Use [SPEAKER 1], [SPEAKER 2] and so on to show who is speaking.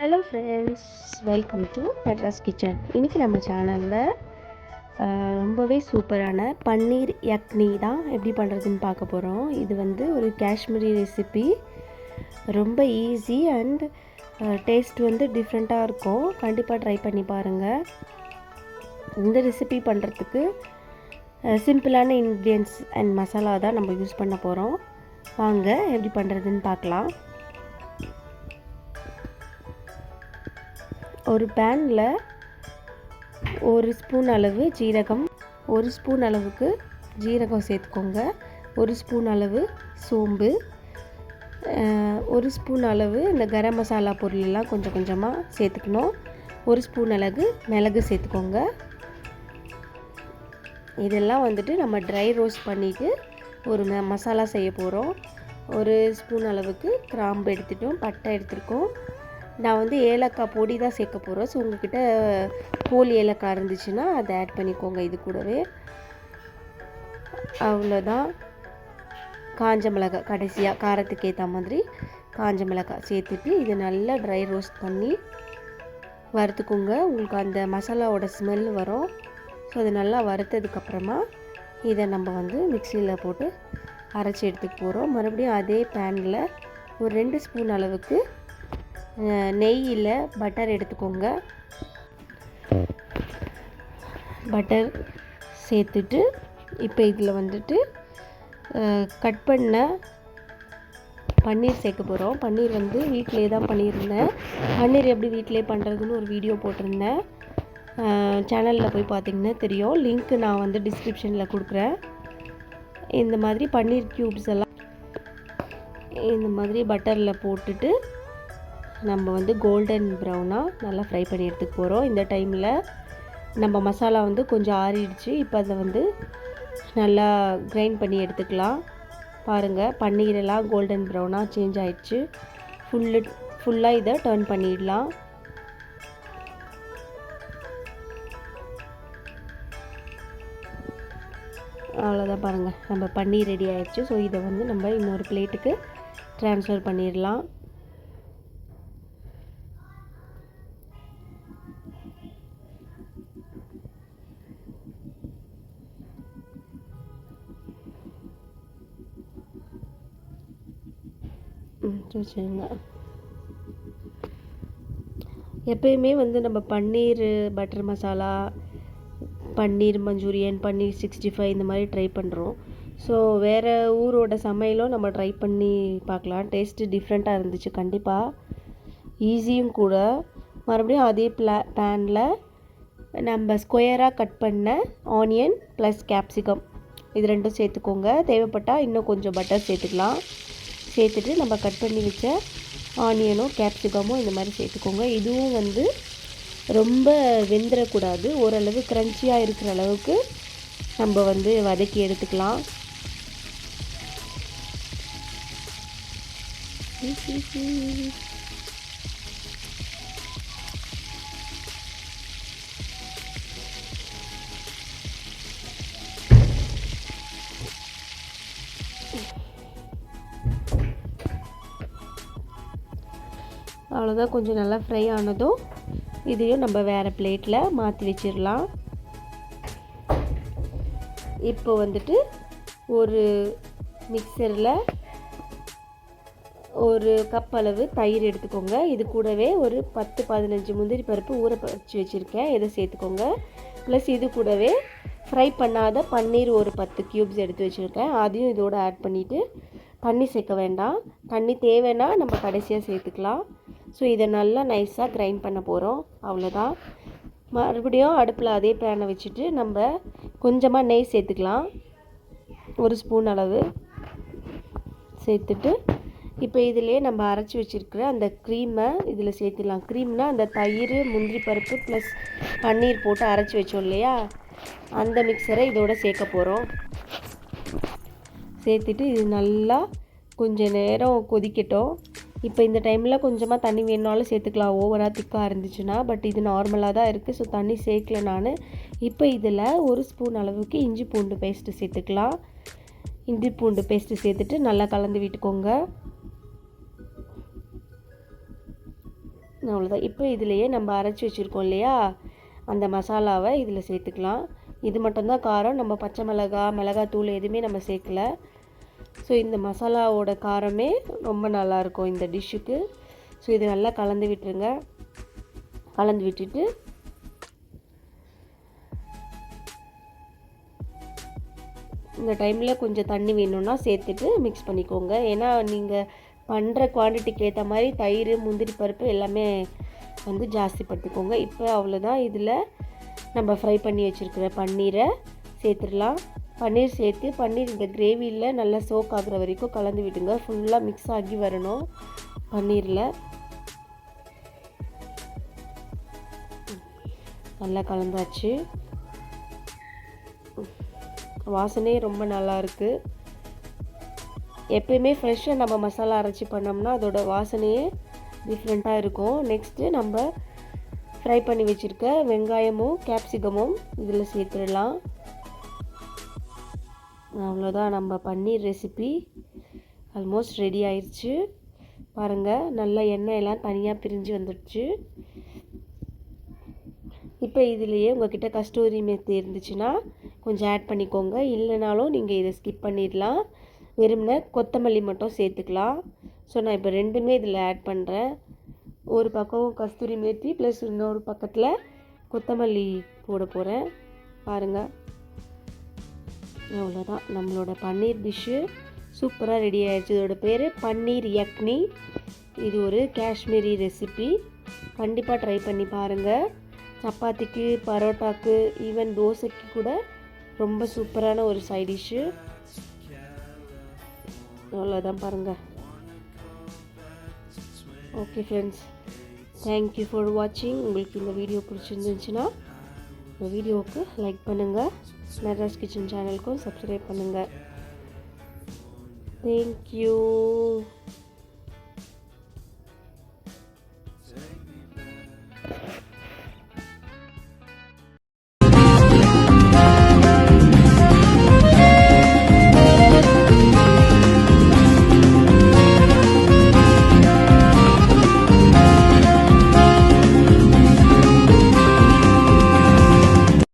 [SPEAKER 1] Hello friends welcome to Madras kitchen இன்றைக்கி நம்ம சேனலில் ரொம்பவே சூப்பரான பன்னீர் யக்னி தான் எப்படி பண்ணுறதுன்னு பார்க்க போகிறோம் இது வந்து ஒரு காஷ்மீரி ரெசிபி ரொம்ப ஈஸி அண்ட் டேஸ்ட் வந்து டிஃப்ரெண்ட்டாக இருக்கும். கண்டிப்பாக ட்ரை பண்ணி பாருங்கள் இந்த ரெசிபி பண்ணுறதுக்கு சிம்பிளான இன்க்ரீடியன்ஸ் அண்ட் மசாலா தான் நம்ம யூஸ் பண்ண போகிறோம் வாங்க எப்படி பண்ணுறதுன்னு பார்க்கலாம். ஒரு பேனில் ஒரு ஸ்பூன் அளவு ஜீரகம் ஒரு ஸ்பூன் அளவுக்கு ஜீரகம் சேர்த்துக்கோங்க. ஒரு ஸ்பூன் அளவு சோம்பு ஒரு ஸ்பூன் அளவு இந்த கரம் மசாலா பொருளெல்லாம் கொஞ்சம் கொஞ்சமாக சேர்த்துக்கணும். ஒரு ஸ்பூன் அளவு மிளகு சேர்த்துக்கோங்க. இதெல்லாம் வந்துட்டு நம்ம ட்ரை ரோஸ்ட் பண்ணிவிட்டு ஒரு ம மசாலா செய்ய போகிறோம் ஒரு ஸ்பூன் அளவுக்கு கிராம்பு எடுத்துட்டோம் பட்டை எடுத்துருக்கோம். நான் வந்து ஏலக்காய் பொடி தான் சேர்க்க போகிறோம் ஸோ உங்ககிட்ட கோல் ஏலக்காய் இருந்துச்சுன்னா அதை ஆட் பண்ணிக்கோங்க இது கூடவே. அவ்வளோதான் காஞ்ச மிளகாய் கடைசியாக காரத்துக்கு ஏற்ற மாதிரி காஞ்ச மிளகாய் சேர்த்துட்டு இதை நல்லா ட்ரை ரோஸ்ட் பண்ணி வறுத்துக்கோங்க. உங்களுக்கு அந்த மசாலாவோட ஸ்மெல் வரும். ஸோ அது நல்லா வறுத்ததுக்கப்புறமா இதை நம்ம வந்து மிக்சியில் போட்டு அரைச்சி எடுத்துக்க போகிறோம் மறுபடியும் அதே பேனில் ஒரு ரெண்டு ஸ்பூன் அளவுக்கு நெய்யில் பட்டர் எடுத்துக்கோங்க. பட்டர் சேர்த்துட்டு இப்போ இதில் வந்துட்டு கட் பண்ண பன்னீர் சேர்க்க போகிறோம் பன்னீர் வந்து வீட்டிலே தான் பண்ணியிருந்தேன். பன்னீர் எப்படி வீட்டிலே பண்ணுறதுன்னு ஒரு வீடியோ போட்டிருந்தேன். சேனலில் போய் பார்த்தீங்கன்னா தெரியும். லிங்க் நான் வந்து டிஸ்கிரிப்ஷனில் கொடுக்குறேன். இந்த மாதிரி பன்னீர் க்யூப்ஸ் எல்லாம் இந்த மாதிரி பட்டரில் போட்டுட்டு நம்ம வந்து கோல்டன் ப்ரௌனாக நல்லா ஃப்ரை பண்ணி எடுத்துக்க போகிறோம் இந்த டைமில் நம்ம மசாலா வந்து கொஞ்சம் ஆறிடுச்சு. இப்போ அதை வந்து நல்லா கிரைண்ட் பண்ணி எடுத்துக்கலாம். பாருங்கள் பன்னீரெல்லாம் கோல்டன் ப்ரௌனாக சேஞ்ச் ஆகிடுச்சு ஃபுல்லு ஃபுல்லாக இதை டர்ன் பண்ணிடலாம். அவ்வளோதான் பாருங்கள் நம்ம பன்னீர் ரெடி ஆகிடுச்சு ஸோ இதை வந்து நம்ம இன்னொரு பிளேட்டுக்கு ட்ரான்ஸ்ஃபர் பண்ணிடலாம். வச்சுருங்க எப்பயுமே வந்து நம்ம paneer butter masala paneer manchurian paneer sixty five இந்த மாதிரி ட்ரை பண்ணுறோம் ஸோ வேறு ஊரோட சமையலும் நம்ம ட்ரை பண்ணி பார்க்கலாம். டேஸ்ட்டு டிஃப்ரெண்ட்டாக இருந்துச்சு. கண்டிப்பாக ஈஸியும் கூட. மறுபடியும் அதே பிளா பேனில் நம்ம ஸ்கொயராக கட் பண்ண ஆனியன் ப்ளஸ் கேப்சிகம் இது ரெண்டும் சேர்த்துக்கோங்க. தேவைப்பட்டால் இன்னும் கொஞ்சம் பட்டர் சேர்த்துக்கலாம். சேர்த்துட்டு நம்ம கட் பண்ணி வச்ச ஆனியனோ கேப்சிகமோ இந்த மாதிரி சேர்த்துக்கோங்க. இதுவும் வந்து ரொம்ப வெந்துடக்கூடாது ஓரளவு க்ரன்ச்சியாக இருக்கிற அளவுக்கு நம்ம வந்து வதக்கி எடுத்துக்கலாம். அவ்வளோதான் கொஞ்சம் நல்லா ஃப்ரை ஆனதும் இதையும் நம்ம வேறு பிளேட்டில் மாற்றி வச்சிடலாம். இப்போ வந்துட்டு ஒரு மிக்சரில் ஒரு கப் அளவு தயிர் எடுத்துக்கோங்க. இது கூடவே ஒரு பத்து பதினஞ்சு முந்திரி பருப்பு ஊற வச்சு வச்சுருக்கேன். இதை சேர்த்துக்கோங்க. ப்ளஸ் இது கூடவே ஃப்ரை பண்ணாத பன்னீர் ஒரு பத்து க்யூப்ஸ் எடுத்து வச்சுருக்கேன். அதையும் இதோடு ஆட் பண்ணிவிட்டு தண்ணி சேர்க்க வேண்டாம். தண்ணி தேவைன்னா நம்ம கடைசியாக சேர்த்துக்கலாம். ஸோ இதை நல்லா நைஸாக கிரைண்ட் பண்ண போகிறோம் அவ்வளோதான் மறுபடியும் அடுப்பில் அதே பேனை வச்சுட்டு நம்ம கொஞ்சமாக நெய் சேர்த்துக்கலாம். ஒரு ஸ்பூன் அளவு சேர்த்துட்டு இப்போ இதிலே நம்ம அரைச்சி வச்சுருக்கிற அந்த க்ரீமை இதில் சேர்த்துடலாம். க்ரீம்னால் அந்த தயிர் முந்திரி பருப்பு ப்ளஸ் பன்னீர் போட்டு அரைச்சி வச்சோம் இல்லையா? அந்த மிக்சரை இதோட சேர்க்க போகிறோம் சேர்த்துட்டு இது நல்லா கொஞ்சம் நேரம் கொதிக்கட்டும். இப்போ இந்த டைமில் கொஞ்சமாக தண்ணி வேணுனாலும் சேர்த்துக்கலாம். ஓவராக திக்காக இருந்துச்சுன்னா பட் இது நார்மலாக தான் இருக்குது ஸோ தண்ணி சேர்க்கல நான். இப்போ இதில் ஒரு ஸ்பூன் அளவுக்கு இஞ்சி பூண்டு பேஸ்ட்டு சேர்த்துக்கலாம். இஞ்சி பூண்டு பேஸ்ட்டு சேர்த்துட்டு நல்லா கலந்து விட்டுக்கோங்க. அவ்வளோதான் இப்போ இதுலேயே நம்ம அரைச்சி வச்சுருக்கோம் இல்லையா? அந்த மசாலாவை இதில் சேர்த்துக்கலாம். இது மட்டும்தான் காரம். நம்ம பச்சை மிளகா மிளகாத்தூள் எதுவுமே நம்ம சேர்க்கல. ஸோ இந்த மசாலாவோட காரமே ரொம்ப நல்லாயிருக்கும் இந்த டிஷ்ஷுக்கு. ஸோ இது நல்லா கலந்து விட்டுருங்க. கலந்து விட்டுட்டு இந்த டைமில் கொஞ்சம் தண்ணி வேணும்னா சேர்த்துட்டு மிக்ஸ் பண்ணிக்கோங்க. ஏன்னா நீங்கள் பண்ணுற குவான்டிட்டிக்கு ஏற்ற மாதிரி தயிர் முந்திரி பருப்பு எல்லாமே வந்து ஜாஸ்தி படுத்திக்கோங்க. இப்போ அவ்வளோதான் இதில் நம்ம ஃப்ரை பண்ணி வச்சுருக்கிற பன்னீரை சேர்த்துடலாம். பன்னீர் சேர்த்து பன்னீர் இந்த கிரேவியில் நல்லா சோக் ஆகிற வரைக்கும் கலந்து விட்டுங்க ஃபுல்லாக மிக்ஸ் ஆகி வரணும் பன்னீரில். நல்லா கலந்தாச்சு. வாசனையே ரொம்ப நல்லா இருக்குது எப்பயுமே ஃப்ரெஷ்ஷாக நம்ம மசாலா அரைச்சி பண்ணோம்னா அதோட வாசனையே டிஃப்ரெண்ட்டாக இருக்கும். நெக்ஸ்ட்டு நம்ம ஃப்ரை பண்ணி வச்சுருக்க வெங்காயமும் கேப்சிகமும் இதில் சேர்த்துடலாம். அவ்வளோதான். நம்ம பன்னீர் ரெசிபி ஆல்மோஸ்ட் ரெடி ஆயிடுச்சு பாருங்கள் நல்லா எண்ணெய் எல்லாம் தனியாக பிரிஞ்சு வந்துடுச்சு. இப்போ இதுலேயே உங்கள்கிட்ட கஸ்தூரி மெத்தி இருந்துச்சுன்னா கொஞ்சம் ஆட் பண்ணிக்கோங்க. இல்லைனாலும் நீங்கள் இதை ஸ்கிப் பண்ணிடலாம். வெறும்ன கொத்தமல்லி மட்டும் சேர்த்துக்கலாம். ஸோ நான் இப்போ ரெண்டுமே இதில் ஆட் பண்ணுறேன் ஒரு பக்கம் கஸ்தூரி மேத்தி ப்ளஸ் இன்னொரு பக்கத்தில் கொத்தமல்லி போட போகிறேன் பாருங்கள் அவ்வளோதான் நம்மளோட பன்னீர் டிஷ்ஷு சூப்பராக ரெடி ஆயிடுச்சு. இதோட பேர் பன்னீர் யக்னி. இது ஒரு காஷ்மீரி ரெசிபி கண்டிப்பாக ட்ரை பண்ணி பாருங்கள் சப்பாத்திக்கு பரோட்டாக்கு ஈவன் தோசைக்கு கூட ரொம்ப சூப்பரான ஒரு சைட் டிஷ்ஷு அவ்வளோதான் பாருங்கள் ஓகே ஃப்ரெண்ட்ஸ் தேங்க்யூ ஃபார் வாட்சிங் உங்களுக்கு இந்த வீடியோ பிடிச்சிருந்துச்சுன்னா இந்த வீடியோவுக்கு லைக் பண்ணுங்கள் மெட்ராஸ் கிச்சன் சேனலுக்கும் சப்ஸ்கிரைப் பண்ணுங்கள் தேங்க்யூ